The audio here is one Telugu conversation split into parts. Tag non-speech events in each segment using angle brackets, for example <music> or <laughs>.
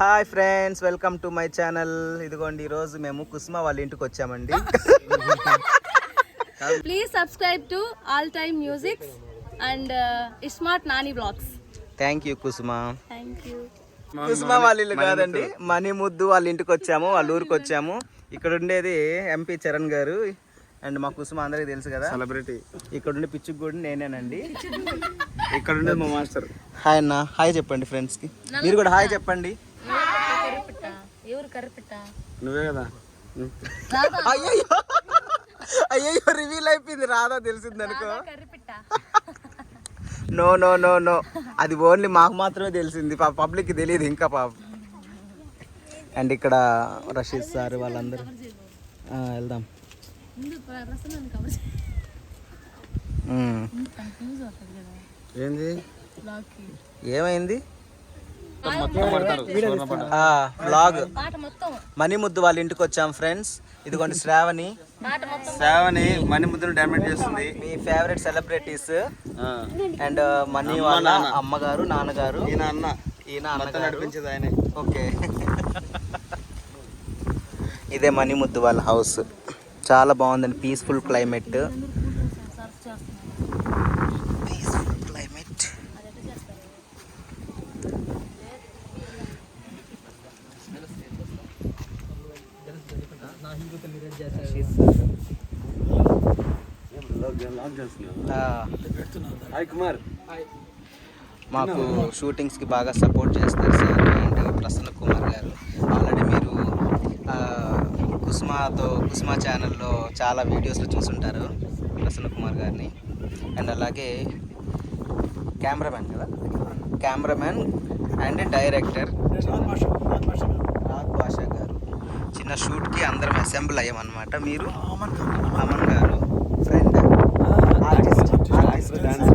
Hi friends welcome to my channel. ఇదిగోండి ఈరోజు మేము కుసుమ వాళ్ళ ఇంటికి వచ్చామండి. Please subscribe to All Time Music and uh, Smart Nani Vlogs. Thank you Kusuma. Thank you. Kusuma వాళ్ళ ఇల్లు కాదండి మణి ముద్దు వాళ్ళ ఇంటికి వచ్చాము వాళ్ళ ఊరికి వచ్చాము. ఇక్కడ ఉండేది ఎంపీ చరణ్ గారు అండ్ మా కుసుమ అందరికి తెలుసు కదా. సెలబ్రిటీ ఇక్కడ ఉండే పిచ్చుకు కూడా నేనేనండి. ఇక్కడ ఉండేది మా మాస్టర్. హాయ్ అన్న హాయ్ చెప్పండి ఫ్రెండ్స్కి. మీరు కూడా హాయ్ చెప్పండి. నువ్వే కదా. అయ్యయ్యో. అయ్యయ్యో రివీల్ అయిపోయింది. రాదా తెలిసింది అనుకో. కరిపిట్ట నో నో నో నో. అది ఓన్లీ మాకు మాత్రమే తెలిసింది. పబ్లిక్కి తెలియదు ఇంకా పాప. అండ్ ఇక్కడ రషీద్ సార్ వాళ్ళందరూ. ఆ, వెళ్దాం. ఏంది? ఏమైంది? బ్లాగ్ పాట మొత్తం. మణి ముద్దు వాళ్ళ ఇంటికి వచ్చాం ఫ్రెండ్స్ ఇదిగోండి శ్రావణి. పాట మొత్తం. సేవని మణి ముద్దును డామేజ్ చేస్తుంది. మీ ఫేవరెట్ సెలబ్రిటీస్ ఆ. అండ్ మణి వాళ్ళ అమ్మగారు నాన్నగారు. ఈయన అన్న. ఈయన అన్నగారు. నడిపించేది ఆయనే. ఓకే. <laughs> ఇదే మణి ముద్దు వాళ్ళ హౌస్ చాలా బాగుందండి పీస్ఫుల్ క్లైమేట్ సర్చ్ చేస్తున్నాను పీస్ఫుల్ క్లైమేట్ హాయ్ కుమార్ మాకు షూటింగ్స్కి బాగా సపోర్ట్ చేస్తారు సార్ అండ్ ప్రసన్న కుమార్ గారు. ఆల్రెడీ మీరు కుసుమాతో కుసుమా ఛానల్లో చాలా వీడియోస్లో చూసుంటారు ప్రసన్న కుమార్ గారిని. అండ్ అలాగే కెమెరామ్యాన్ కదా? Cameraman and director Rag Basha garu. చిన్న షూట్కి అందరం అసెంబ్ల్ అయ్యామన్నమాట మీరు. అమన్ గారు. ఫ్రెండ్. ఆర్టిస్ట్ యాక్టర్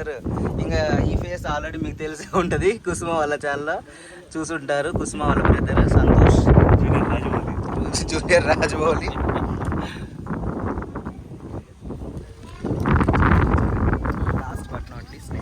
డాన్సర్ ఇంకా ఈ ఫేస్ ఆల్రెడీ మీకు తెలిసే ఉంటుంది. కుసుమ వాళ్ళ ఛానల్లో చూసుంటారు. కుసుమ వాళ్ళ brother Santosh. Junior Rajamouli. Last but not least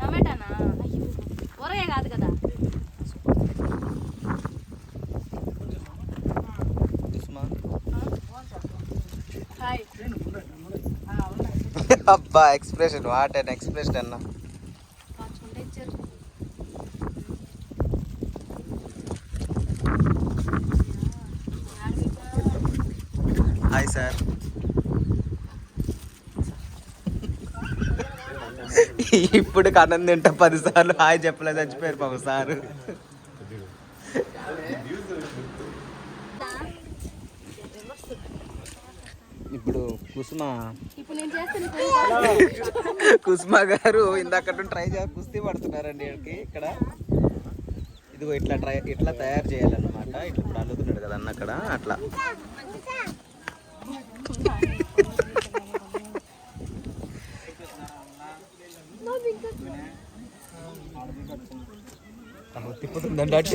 టమాటానా అయ్యో ఊరగాయ కాదు కదా కుసుమ హాయ్ అబ్బా ఎక్స్ప్రెషన్ వాట్ అండ్ ఎక్స్ప్రెషన్ అన్న. హాయ్ సార్ <laughs> ఇప్పుడు కన్నం తింటా పది సార్లు. హాయ్ చెప్పలేదు చచ్చిపోయారు పాపం సారు ఇప్పుడు కుసుమ. కుసుమ గారు ఇందాక ట్రై చేసి కుస్తీ పడుతున్నారండి ఈయనకి ఇక్కడ. ఇదిగో ఇట్లా ట్రై ఇట్లా తయారు చేయాలన్నమాట. ఇట్లా ఇప్పుడు అల్లుతున్నాడు కదా అన్న అక్కడ అట్లా. తిప్పుతుందండి అటు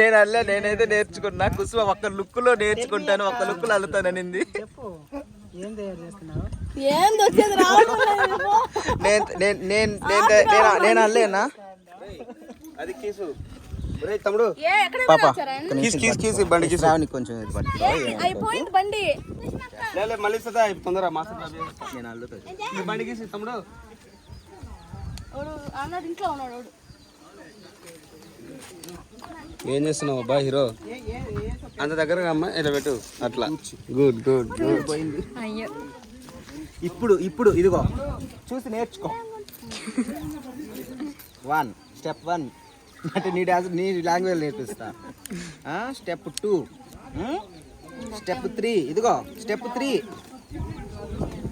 నేను అల్లే నేనైతే నేర్చుకున్నా. కుసుమ ఒక్క లుక్లో నేర్చుకుంటాను ఒక్క అల్లుతాననింది. వచ్చేది రావడం లేదు. నేను నేను నేను నేను నేను నేను అల్లేనా? అది కీసు. తమ్ముడు. ఏ ఎక్కడ పాప వచ్చారా? కీస్ కీస్ కీస్ బండి కీసు. కొంచెం. అయిపోయింది బండి. లే, లే మళ్ళీ ఇస్తుందా తొందర మాస్టర్ బాబు. నేను అల్లుతా. ఈ బండి కీసి తమ్ముడు. వాడు అన్నది ఇంట్లో ఉన్నాడు వాడు. ఏం చేస్తున్నావు అబ్బా హీరో? అంత దగ్గరగా అమ్మా ఇలా పెట్టు అట్లా. Good good good. ఇప్పుడు ఇప్పుడు ఇదిగో. చూసి నేర్చుకో. వన్ స్టెప్ వన్ అంటే నీ డాన్స్ నీ లాంగ్వేజ్ నేర్పిస్తా. స్టెప్ టూ స్టెప్ త్రీ ఇదిగో స్టెప్ త్రీ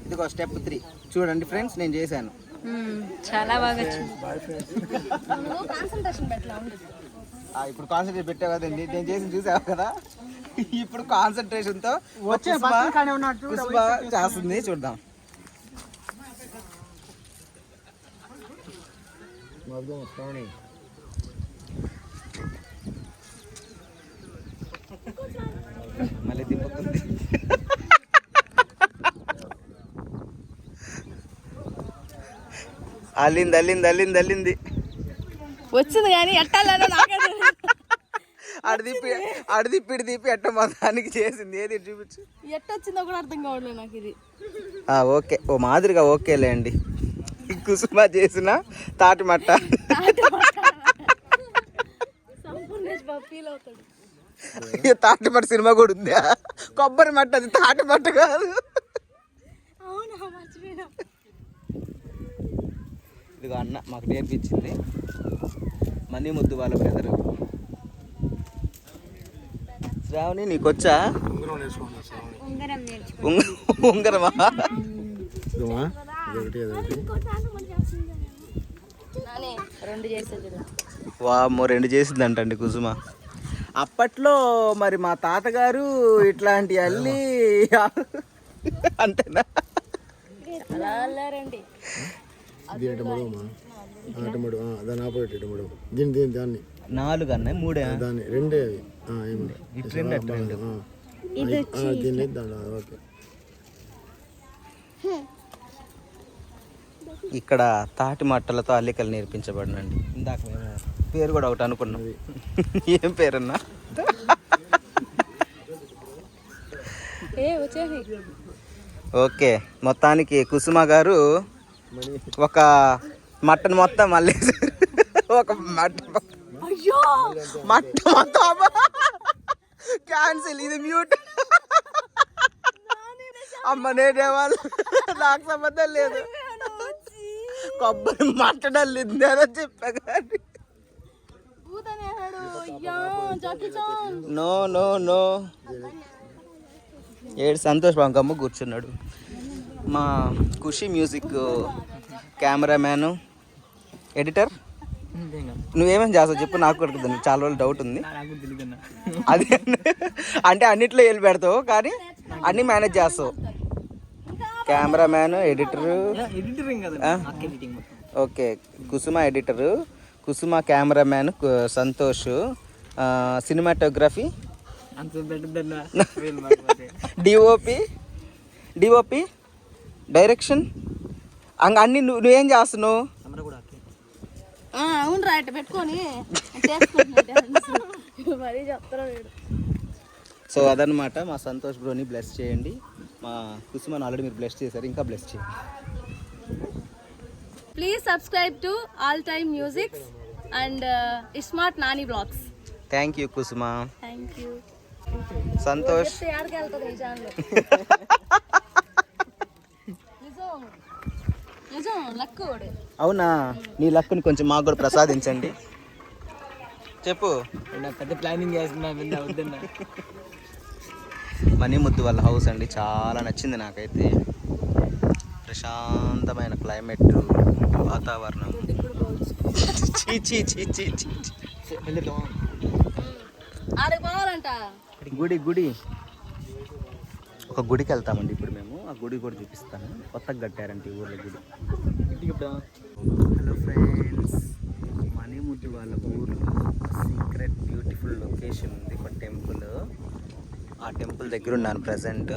ఇదిగో స్టెప్ త్రీ చూడండి ఫ్రెండ్స్ నేను చేశాను. చాలా బాగా కాన్సన్ట్రేషన్ ఇప్పుడు కాన్సన్ట్రేట్ పెట్టావు కదండి నేను చేసి చూసావు కదా? ఇప్పుడు కాన్సన్ట్రేషన్తో పుష్ప పుష్ప చేస్తుంది చూద్దాం. మళ్ళీ అల్లింది అల్లింది అల్లింది అల్లింది వచ్చింది కానీ ఎట్టాలన్నా నాకే తెలియదు. అడి తిప్పి అడి తిప్పి ఇటు తిప్పి ఎట్ట మొత్తానికి చేసింది? ఏది చూపించు. ఎట్టొచ్చిందో కూడా అర్థం కావట్లేదు నాకు ఇది. ఆ, ఓకే. ఓ మాదిరిగా ఓకేలే అండి కుసుమ చేసిన తాటి మట్ట. సంపూర్ణేష్ బాబు ఫీల్ అవుతాడు. ఈ తాటి మట్ట సినిమా కూడా ఉందా? కొబ్బరి మట్ట అది తాటి మట్ట కాదు. అవునా ఇదిగో అన్న మాకు నేర్పించింది. మనీ ముద్దు వాళ్ళ బ్రదరు. శ్రావణి నీకొచ్చా? ఉంగరమా? వామ్మో రెండు చేసిందంటండి కుసుమ. అప్పట్లో మరి మా తాతగారు ఇట్లాంటి అల్లి అంతేనా? అలా అల్లారండి దీని ఇటు మడుమా అటు మడు. దాని ఆపోజిట్ ఇటు మడు. దీని దీని దాన్ని. నాలుగు అన్నాయి? మూడే? దాన్ని. రెండే అవి. ఏమి. దీన్ని దాని ఓకే. ఇక్కడ తాటి మట్టలతో అల్లికలు నేర్పించబడినండి. ఇందాక మేము పేరు కూడా ఒకటి అనుకున్నాం. ఏం పేరన్నా? ఓకే. మొత్తానికి కుసుమ గారు ఒక మట్టను మొత్తం మళ్ళీ. ఒక మట్ట అయ్యో! మట్ట మొత్తం క్యాన్సిల్ ఇది మ్యూట్ అమ్మ నేనేవాళ్ళు నాకు సంబంధం లేదు. కొబ్బరి మట్టడల్లింది అని చెప్పా కానీ. No no no. ఏడు సంతోష్ బాబు గమ్ము కూర్చున్నాడు. మా ఖుషి మ్యూజిక్ కెమెరామ్యాను. ఎడిటర్? నువ్వేమేం చేస్తావు? చెప్పు నాకు కొంచెం చాలా రోజులు డౌట్ ఉంది. అదే అంటే అన్నిట్లో వెళ్ళి పెడతావు కానీ అన్నీ మేనేజ్ చేస్తావు. Cameraman editor. Okay. Kusuma editor. Kusuma cameraman Santosh. Cinematography. <laughs> DOP. DOP? Direction? అంగ అన్ని నువ్వు నువ్వేం చేస్తున్నావు? ఆ, అవును రా ఇట్ట పెట్టుకొని. <laughs> మరీ చెప్తారా సో అదనమాట మా సంతోష్ బ్రోని బ్లెస్ చేయండి. మా కుసుమని ఆల్రెడీ మీరు బ్లెస్ చేశారు ఇంకా బ్లెస్ చేయండి. Please subscribe to all time musics and smart Nani vlogs thank you Kusuma. Thank you Santosh. <laughs> అవునా? నీ లక్కుని కొంచెం మాకు కూడా ప్రసాదించండి. చెప్పు. పెద్ద ప్లానింగ్ చేస్తున్నా మనీ ముద్దు వాళ్ళ హౌస్ అండి. చాలా నచ్చింది నాకైతే. ప్రశాంతమైన క్లైమేట్ వాతావరణం. చీ చీ చీ చీ చీ. చీ. ఆడికి పోవాలంట. గుడి గుడి. ఒక గుడికి వెళ్తామండి ఇప్పుడు మేము. ఆ గుడి కూడా చూపిస్తాను. కొత్తగా కట్టారంటే ఈ ఊర్లో గుడి. హలో ఫ్రెండ్స్ మణిముద్దు వాళ్ళ ఊర్లో సీక్రెట్ బ్యూటిఫుల్ లొకేషన్ ఉంది ఒక టెంపుల్ ఆ టెంపుల్ దగ్గర ఉన్నాను ప్రజెంట్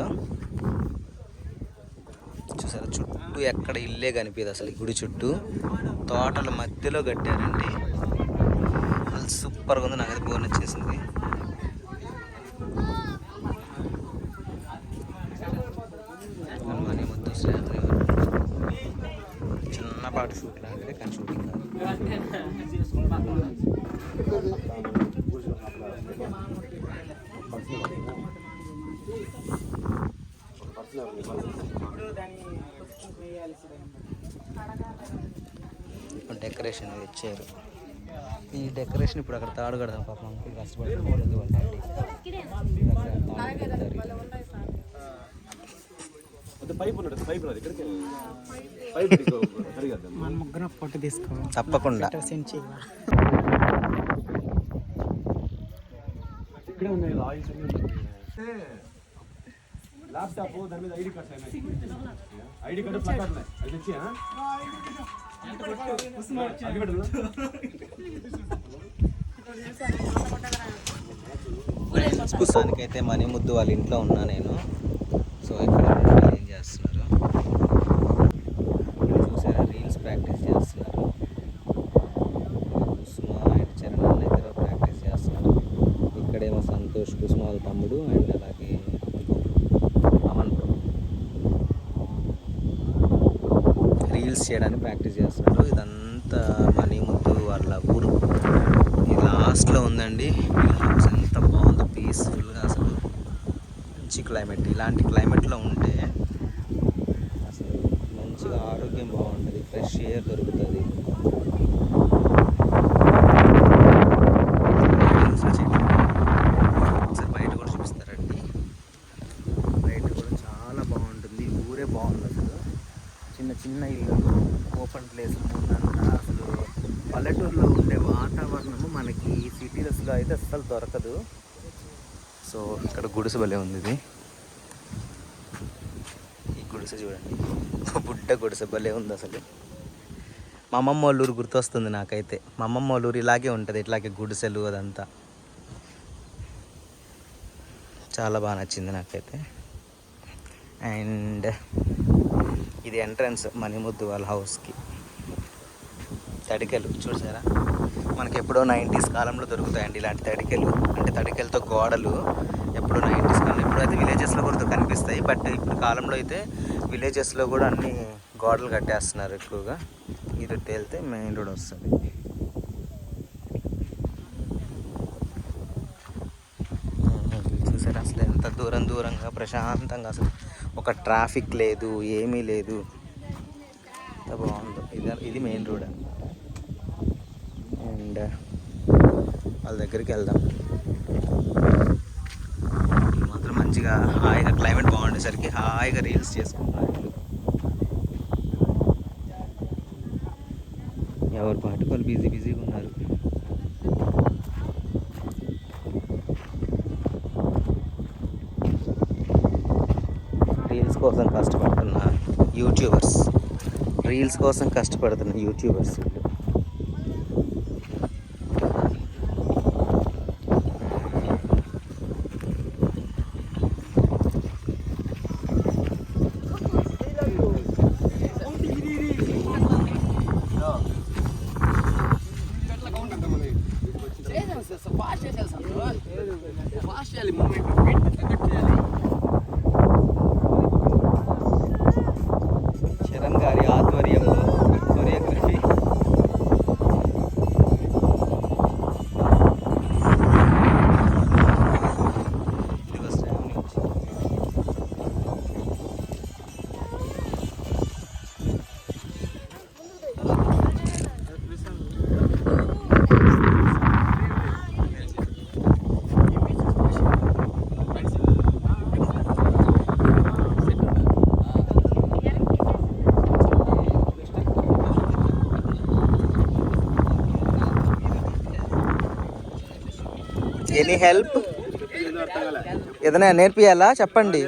చూసారా? చుట్టూ ఎక్కడ ఇల్లే కనిపించదు అసలు ఈ గుడి చుట్టూ. తోటల మధ్యలో కట్టారండి. అసలు సూపర్గా ఉంది. నాకైతే బోర్ వచ్చేసింది మనీ మొత్తం శ్రావణి చిన్నపాటి షూట్ లాంటిదే కానీ షూటింగ్ కాదు డెకరేషన్ ఇచ్చారు ఈ డెకరేషన్ ఇప్పుడు అక్కడ తాడు కడదాం పాపం సరిగద్దాం తప్పకుండా. ఇక్కడే ఉన్నాయి ఆయిల్స్ ల్యాప్టాప్ దాని మీద ID cards ID card placard ఉన్నాయి. అది తెచ్చి ప్రస్తుతానికైతే మనీ ముద్దు వాళ్ళ ఇంట్లో ఉన్నా నేను. సో ఇక్కడ ఏం చేస్తున్నారు? చూసారా? రీల్స్ ప్రాక్టీస్ చేస్తున్నారు. కుసుమ అండ్ చరణ్ అన్న ఇద్దరు ప్రాక్టీస్ చేస్తున్నారు. ఇక్కడేమో సంతోష్ కుసుమ వాళ్ళ తమ్ముడు అండ్ అలాగే అమన్ బ్రో రీల్స్ చేయడానికి ప్రాక్టీస్ చేస్తున్నారు ఇదంతా మనీ ముద్దు వాళ్ళ ఊరు. ఇది లాస్ట్లో ఉందండి. హౌస్ ఎంత బాగుందో పీస్ఫుల్గా అసలు. మంచి క్లైమేట్. ఇలాంటి క్లైమేట్లో ఉంటే అసలు మంచిగా ఆరోగ్యం బాగుంటుంది. ఫ్రెష్ ఎయిర్ దొరుకుతుంది ఒకసారి బయట కూడా చూపిస్తారండి బయట కూడా చాలా బాగుంటుంది ఊరే బాగుంది అసలు చిన్న చిన్న ఇల్లు ఓపెన్ ప్లేస్ ముందంతా అసలు పల్లెటూరులో ఉండే వాతావరణము మనకి సిటీస్లో అయితే అస్సలు దొరకదు. సో ఇక్కడ గుడిసె భలే ఉంది ఇది. ఈ గుడిసె చూడండి. బుడ్డ గుడిసె భలే ఉంది అసలు. మా అమ్మమ్మ వాళ్ళ ఊరు గుర్తొస్తుంది నాకైతే. మా అమ్మమ్మ వాళ్ళ ఊరు ఇలాగే ఉంటుంది ఇట్లాగే గుడిసెలు అదంతా. చాలా బాగా నచ్చింది నాకైతే. అండ్ ఇది ఎంట్రన్స్ మణిముద్దు వాళ్ళ హౌస్కి. తడికలు చూసారా? మనకి ఎప్పుడో నైంటీస్ కాలంలో దొరుకుతాయండి ఇలాంటి తడికెలు. అంటే తడికెలతో గోడలు ఎప్పుడో నైంటీస్ కాలం అయితే విలేజెస్లో కూడా కనిపిస్తాయి. బట్ ఇప్పుడు కాలంలో అయితే విలేజెస్లో కూడా అన్ని గోడలు కట్టేస్తున్నారు ఎక్కువగా. ఇది వెళ్తే మెయిన్ రోడ్ వస్తుంది. చూసారు అసలు ఎంత దూరం దూరంగా ప్రశాంతంగా అసలు. ఒక ట్రాఫిక్ లేదు ఏమీ లేదు. ఎంత బాగుందో. ఇది ఇది మెయిన్ రోడ్ అండ్ వాళ్ళ దగ్గరికి వెళ్దాం. మాత్రం మంచిగా హాయిగా క్లైమేట్ బాగుండేసరికి హాయిగా రీల్స్ చేసుకుంటున్నారు ఎవరు పాటు వాళ్ళు బిజీ బిజీగా ఉన్నారు. రీల్స్ కోసం కష్టపడుతున్న యూట్యూబర్స్ రీల్స్ కోసం కష్టపడుతున్న యూట్యూబర్స్ ఎనీ హెల్ప్ ఏదైనా నేర్పియాలా? చెప్పండి.